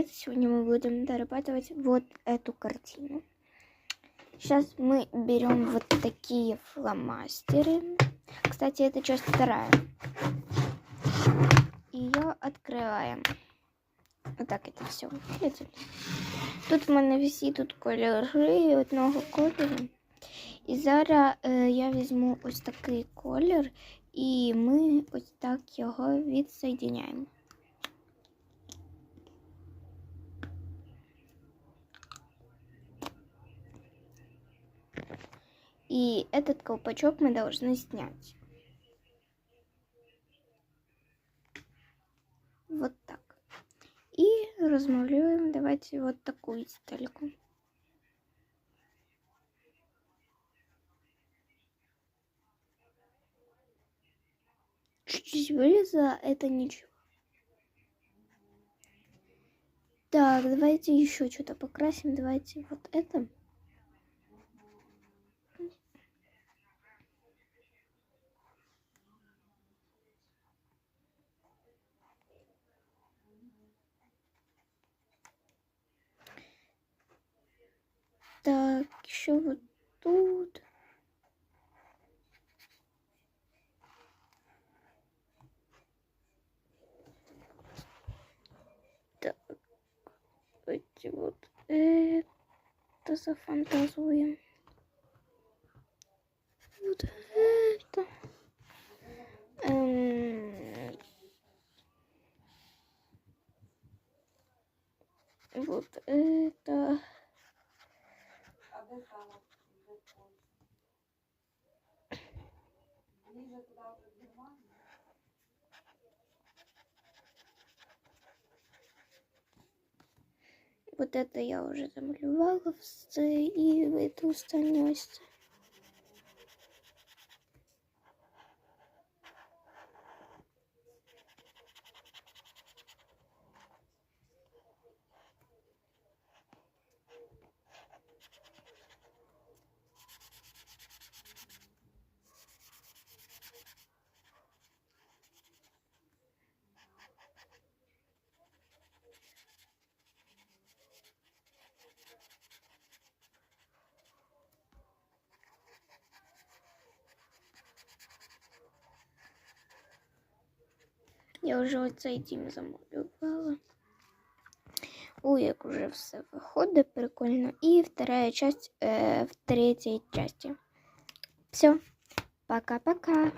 давайте сегодня мы будем дорабатывать вот эту картину. Сейчас мы берем вот такие фломастеры. Кстати, это часть вторая. Ее открываем. Вот так это все выглядит. Тут в мене всі тут кольори одного кольору. І зараз е, я візьму ось такий колір, і ми ось так його відсоединяємо. И этот колпачок мы должны снять. Вот так. И размалюем, давайте вот такую детальку. Чуть-чуть вылезла, это ничего. Так, давайте еще что-то покрасим. Давайте вот это. Так, еще вот тут. Так, давайте вот это зафантазуем. Вот это. Эм, вот это. Вот это я уже замалювала все і в эту ось. Я вже оцей дім замалювала. Ой, як уже все виходить прикольно. І вторая часть э, в третьей части. Все. Пока-пока.